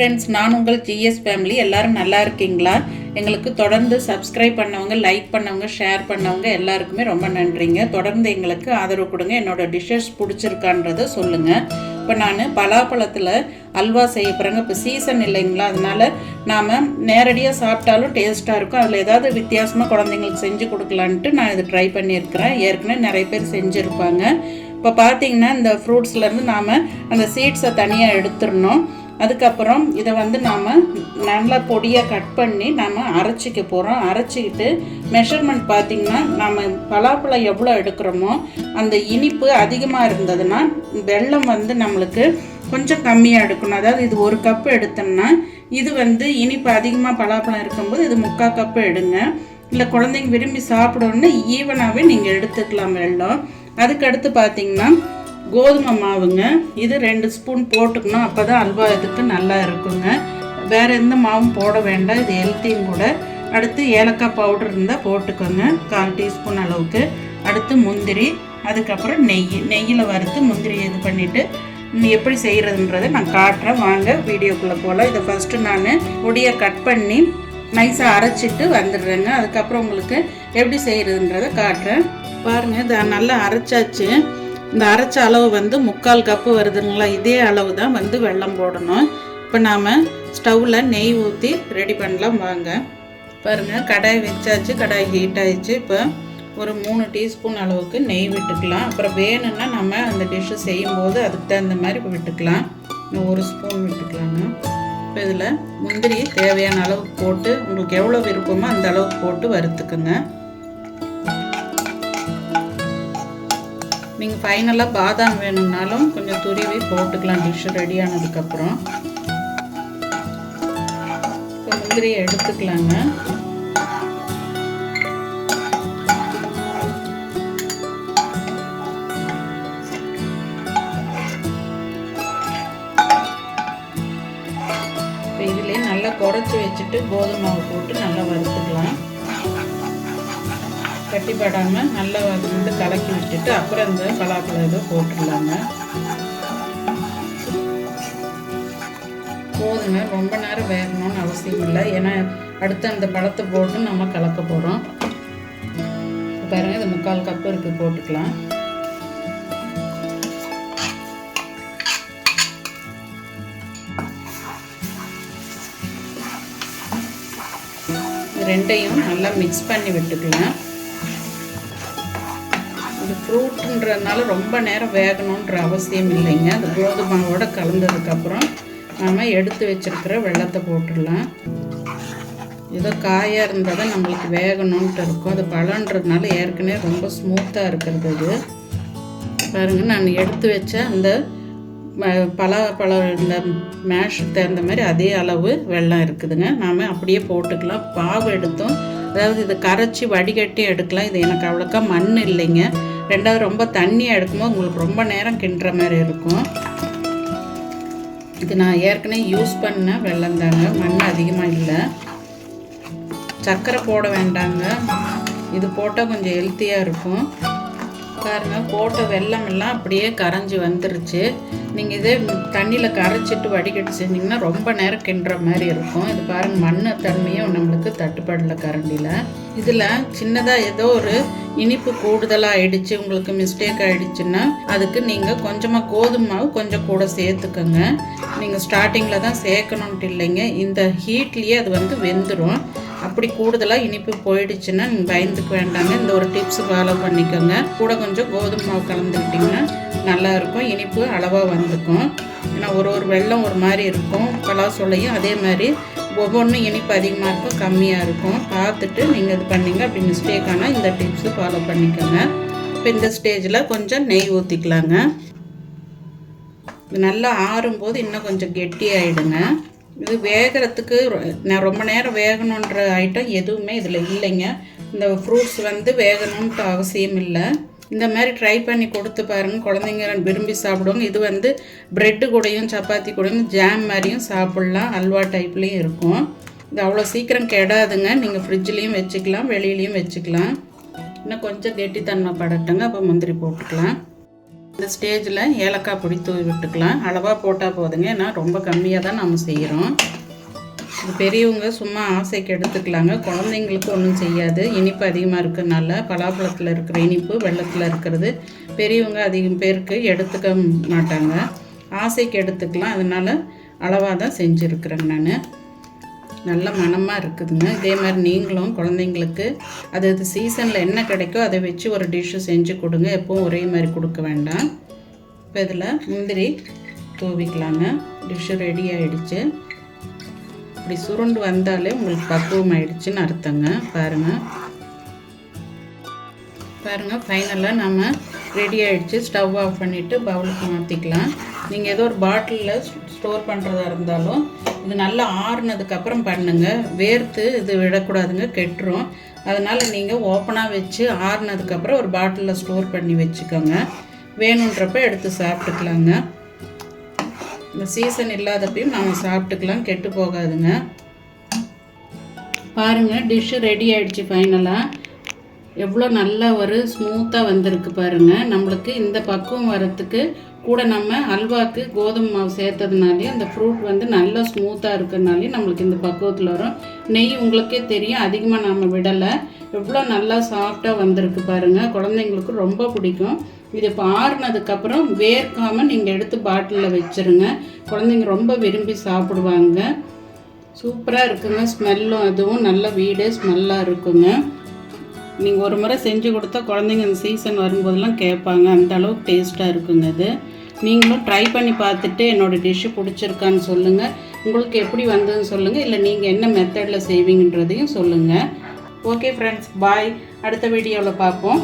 Friends நான் உங்கள் GS family எல்லாரும் நல்லா இருக்கீங்களா? எங்களுக்கு தொடர்ந்து சப்ஸ்கிரைப் பண்ணவங்க லைக் பண்ணவங்க ஷேர் பண்ணவங்க எல்லாருக்குமே ரொம்ப நன்றிங்க. தொடர்ந்து எங்களுக்கு ஆதரவு கொடுங்க. என்னோட டிஷ்ஷஸ் பிடிச்சிருக்கான்றதை சொல்லுங்கள் இப்போ நான் பலாப்பழத்தில் அல்வா செய்ய போகிறேங்க இப்போ சீசன் இல்லைங்களா? அதனால் நாம் நேரடியாக சாப்பிட்டாலும் டேஸ்ட்டாக இருக்கும். அதில் ஏதாவது வித்தியாசமாக குழந்தைங்களுக்கு செஞ்சு கொடுக்கலான்ட்டு நான் இது ட்ரை பண்ணியிருக்கிறேன். ஏற்கனவே நிறைய பேர் செஞ்சுருப்பாங்க. இப்போ பார்த்தீங்கன்னா இந்த ஃப்ரூட்ஸ்லேருந்து நாம் அந்த சீட்ஸை தனியாக எடுத்துடணும். அதுக்கப்புறம் இதை வந்து நாம் நல்லா பொடியாக கட் பண்ணி நம்ம அரைச்சிக்க போகிறோம் அரைச்சிக்கிட்டு மெஷர்மெண்ட் பார்த்திங்கன்னா நம்ம பலாப்பழம் எவ்வளோ எடுக்கிறோமோ அந்த இனிப்பு அதிகமாக இருந்ததுன்னா வெள்ளம் வந்து நம்மளுக்கு கொஞ்சம் கம்மியாக எடுக்கணும். அதாவது இது ஒரு கப்பு எடுத்தோம்னா இது வந்து இனிப்பு அதிகமாக பலாப்பழம் இருக்கும்போது இது முக்கால் கப்பு எடுங்க. இல்லை குழந்தைங்க விரும்பி சாப்பிடணுன்னு ஈவனாகவே நீங்கள் எடுத்துக்கலாம் வெள்ளம் அதுக்கடுத்து பார்த்தீங்கன்னா கோதுமை மாவுங்க. இது ரெண்டு ஸ்பூன் போட்டுக்கணும். அப்போ தான் அல்வா இதுக்கு நல்லா இருக்குங்க. வேறு எந்த மாவும் போட வேண்டாம். இது ஹெல்த்தியும் கூட. அடுத்து ஏலக்காய் பவுடர் இருந்தால் போட்டுக்கோங்க. கால் டீஸ்பூன் அளவுக்கு. அடுத்து முந்திரி அதுக்கப்புறம் நெய். நெய்யில் வறுத்து முந்திரி இது பண்ணிவிட்டு எப்படி செய்கிறதுன்றதை நான் காட்டுறேன். வாங்க வீடியோக்குள்ளே போகலாம் இதை ஃபஸ்ட்டு நான் பொடியை கட் பண்ணி நைஸாக அரைச்சிட்டு வந்துடுறேங்க. அதுக்கப்புறம் உங்களுக்கு எப்படி செய்கிறதுன்றதை காட்டுறேன். பாருங்கள் இதை நல்லா அரைச்சாச்சு. இந்த அரைச்ச அளவு வந்து முக்கால் கப்பு வருதுங்களா? இதே அளவு தான் வந்து வெள்ளம் போடணும். இப்போ நாம் ஸ்டவ்வில் நெய் ஊற்றி ரெடி பண்ணலாம் வாங்க. பாருங்கள் கடாய் வச்சாச்சு கடாய் ஹீட் ஆயிடுச்சு. இப்போ ஒரு மூணு டீஸ்பூன் அளவுக்கு நெய் விட்டுக்கலாம். அப்புறம் வேணும்னா நம்ம அந்த டிஷ்ஷு செய்யும்போது அதுக்கு தகுந்த மாதிரி விட்டுக்கலாம். ஒரு ஸ்பூன் விட்டுக்கலாங்க. இப்போ இதில் முந்திரி தேவையான அளவுக்கு போட்டு உங்களுக்கு எவ்வளோ விருப்பமோ அந்த அளவுக்கு போட்டு வறுத்துக்குங்க. நீங்கள் ஃபைனலாக பாதாம் வேணும்னாலும் கொஞ்சம் துருவி போட்டுக்கலாம் டிஷ்ஷு ரெடி ஆனதுக்கப்புறம். இப்போ முந்திரியை எடுத்துக்கலாங்க. இப்போ இதுலேயே நல்லா குறைச்சி வச்சுட்டு கோதுமை மாவு போட்டு நல்லா வறுத்துக்கலாம். கட்டிப்படாமல் நல்லா வந்து கலக்கி விட்டுட்டு அப்புறம் இந்த பலாப்பழம் இதை போட்டுடலாங்க. போதுங்க. ரொம்ப நேரம் வேகணும்னு அவசியம் இல்லை. ஏன்னா அடுத்து அந்த பழத்தை போட்டு நம்ம கலக்க போகிறோம் பாருங்க இது முக்கால் கப்பு இருக்குது போட்டுக்கலாம். ரெண்டையும் நல்லா மிக்ஸ் பண்ணி விட்டுக்கலாம். ஃப்ரூட்டுன்றதுனால ரொம்ப நேரம் வேகணுன்ற அவசியம் இல்லைங்க. அது கோதுமாவோட கலந்ததுக்கப்புறம் நாம் எடுத்து வச்சிருக்கிற வெள்ளத்தை போட்டுடலாம். ஏதோ காயாக இருந்தால் தான் நம்மளுக்கு வேகணுன்ட்டு இருக்கும். அது பழன்றதுனால ஏற்கனவே ரொம்ப ஸ்மூத்தாக இருக்கிறது அது. பாருங்கள் நான் எடுத்து வச்ச அந்த பலாப்பழம் இந்த மேஷ் தகுந்த மாதிரி அதே அளவு வெள்ளம் இருக்குதுங்க. நாம் அப்படியே போட்டுக்கலாம். பாவு எடுத்தோம். அதாவது இதை கரைச்சி வடிகட்டி எடுக்கலாம். இது எனக்கு அவ்வளோக்கா மண் இல்லைங்க. ரெண்டாவது ரொம்ப தண்ணியாக எடுக்கும்போது உங்களுக்கு ரொம்ப நேரம் கிண்டுற மாதிரி இருக்கும். இது நான் ஏற்கனவே யூஸ் பண்ண வெள்ளம் தாங்க மண் அதிகமாக இல்லை. சர்க்கரை போட வேண்டாங்க. இது போட்டால் கொஞ்சம் ஹெல்த்தியாக இருக்கும். பாருங்கள் போட்ட வெள்ளமெல்லாம் அப்படியே கரைஞ்சி வந்துருச்சு. நீங்கள் இதே தண்ணியில் கரைச்சிட்டு வடிகட்டி செஞ்சிங்கன்னா ரொம்ப நேரம் கிண்டுற மாதிரி இருக்கும். இது பாருங்கள் மண்ணு தன்மையும் நம்மளுக்கு தட்டுப்பாடல கரண்டியில். இதில் சின்னதாக ஏதோ ஒரு இனிப்பு கூடுதலாக ஆயிடுச்சு உங்களுக்கு மிஸ்டேக் ஆகிடுச்சுன்னா அதுக்கு நீங்கள் கொஞ்சமாக கோதுமை மாவு கொஞ்சம் கூட சேர்த்துக்கோங்க. நீங்கள் ஸ்டார்டிங்கில் தான் சேர்க்கணுன்ட்டு இல்லைங்க. இந்த ஹீட்லேயே அது வந்து வெந்துடும் அப்படி கூடுதலாக இனிப்பு போயிடுச்சுன்னா நீங்கள் பயந்துக்க வேண்டாங்க. இந்த ஒரு டிப்ஸ் ஃபாலோ பண்ணிக்கோங்க. கூட கொஞ்சம் கோதுமை மாவு கலந்துக்கிட்டிங்கன்னா நல்லாயிருக்கும் இனிப்பு அளவாக வந்து வந்துக்கும் ஏன்னா ஒரு ஒரு வெள்ளம் ஒரு மாதிரி இருக்கும். பலாசொலையும் அதே மாதிரி. ஒவ்வொன்றும் இனிப்பு அதிகமாக இருக்கும் கம்மியாக இருக்கும். பார்த்துட்டு நீங்கள் இது பண்ணிங்க அப்படி மிஸ்டேக் ஆனால் இந்த டிப்ஸு ஃபாலோ பண்ணிக்கோங்க. இப்போ இந்த ஸ்டேஜில் கொஞ்சம் நெய் ஊற்றிக்கலாங்க இது நல்லா ஆறும்போது இன்னும் கொஞ்சம் கெட்டி ஆகிடுங்க இது வேகிறதுக்கு நான் ரொம்ப நேரம் வேகணுன்ற ஐட்டம் எதுவுமே இதில் இல்லைங்க. இந்த ஃப்ரூட்ஸ் வந்து வேகணுன்ட்டு அவசியம் இல்லை இந்த மாதிரி ட்ரை பண்ணி கொடுத்து பாருங்கள் குழந்தைங்க விரும்பி சாப்பிடுவாங்க. இது வந்து ப்ரெட்டு கூடையும் சப்பாத்தி கூடையும் ஜாம் மாதிரியும் சாப்பிட்லாம். அல்வா டைப்லேயும் இருக்கும். இது அவ்வளோ சீக்கிரம் கெடாதுங்க. நீங்கள் ஃப்ரிட்ஜ்லேயும் வச்சுக்கலாம் வெளியிலையும் வச்சுக்கலாம். இன்னும் கொஞ்சம் கெட்டித்தன்மை படட்டுங்க. அப்போ முந்திரி போட்டுக்கலாம். இந்த ஸ்டேஜில் ஏலக்காய் பொடி தூவி விட்டுக்கலாம். அளவாக போட்டால் போதுங்க. ஏன்னா ரொம்ப கம்மியாக தான் நம்ம செய்கிறோம் இது பெரியவங்க சும்மா ஆசைக்கு எடுத்துக்கலாங்க குழந்தைங்களுக்கு ஒன்றும் செய்யாது. இனிப்பு அதிகமாக இருக்கிறதுனால பலாப்பழத்தில் இருக்கிற இனிப்பு வெள்ளத்தில் இருக்கிறது பெரியவங்க அதிகம் பேருக்கு எடுத்துக்க மாட்டாங்க. ஆசைக்கு எடுத்துக்கலாம் அதனால் அளவாக தான் செஞ்சுருக்குறேங்க நான். நல்ல மனமாக இருக்குதுங்க. இதே மாதிரி நீங்களும் குழந்தைங்களுக்கு அது அது சீசனில் என்ன கிடைக்கோ அதை வச்சு ஒரு டிஷ்ஷு செஞ்சு கொடுங்க. எப்பவும் ஒரே மாதிரி கொடுக்க வேண்டாம். இப்போ இதில் முந்திரி தூவிக்கலாங்க. டிஷ்ஷு ரெடி ஆகிடுச்சு இப்படி சுருண்டு வந்தாலே உங்களுக்கு பக்குவம் ஆயிடுச்சுன்னு அர்த்தங்க பாருங்கள் பாருங்கள் ஃபைனலாக நம்ம ரெடி ஆகிடுச்சு ஸ்டவ் ஆஃப் பண்ணிவிட்டு பவுலுக்கு மாற்றிக்கலாம் நீங்கள் ஏதோ ஒரு பாட்டிலில் ஸ்டோர் பண்ணுறதா இருந்தாலும் இது நல்லா ஆறுனதுக்கப்புறம் பண்ணுங்கள் வேர்த்து இது விடக்கூடாதுங்க கெட்டுரும். அதனால் நீங்கள் ஓப்பனாக வச்சு ஆறுனதுக்கப்புறம் ஒரு பாட்டிலில் ஸ்டோர் பண்ணி வச்சுக்கோங்க. வேணுன்றப்ப எடுத்து சாப்பிட்டுக்கலாங்க. இந்த சீசன் இல்லாதப்பையும் நம்ம சாப்பிட்டுக்கலாம் கெட்டு போகாதுங்க. பாருங்கள் டிஷ்ஷு ரெடி ஆயிடுச்சு ஃபைனலாக எவ்வளோ நல்ல ஒரு ஸ்மூத்தாக வந்திருக்கு பாருங்கள் நம்மளுக்கு இந்த பக்குவம் வரத்துக்கு கூட நம்ம அல்வாக்கு கோதுமை மாவு சேர்த்ததுனாலையும் அந்த ஃப்ரூட் வந்து நல்லா ஸ்மூத்தாக இருக்கிறதுனாலையும் நம்மளுக்கு இந்த பக்குவத்தில் வரும். நெய் உங்களுக்கே தெரியும் அதிகமாக நம்ம விடலை. எவ்வளோ நல்லா சாஃப்டாக வந்திருக்கு பாருங்கள் குழந்தைங்களுக்கு ரொம்ப பிடிக்கும். இது இப்போ ஆறுனதுக்கப்புறம் வேர்க்காமல் நீங்கள் எடுத்து பாட்டிலில் வச்சுருங்க. குழந்தைங்க ரொம்ப விரும்பி சாப்பிடுவாங்க. சூப்பராக இருக்குங்க. ஸ்மெல்லும் அதுவும் நல்ல வீடே ஸ்மெல்லாக இருக்குங்க. நீங்கள் ஒரு முறை செஞ்சு கொடுத்தா குழந்தைங்க இந்த சீசன் வரும்போதெல்லாம் கேட்பாங்க. அந்த அளவுக்கு டேஸ்ட்டாக இருக்குங்க இது. நீங்களும் ட்ரை பண்ணி பார்த்துட்டு என்னோடய டிஷ்ஷு பிடிச்சிருக்கான்னு சொல்லுங்கள் உங்களுக்கு எப்படி வந்ததுன்னு சொல்லுங்கள் இல்லை நீங்கள் என்ன மெத்தடில் செய்வீங்கன்றதையும் சொல்லுங்கள் ஓகே ஃப்ரெண்ட்ஸ் பாய் அடுத்த வீடியோவில் பார்ப்போம்.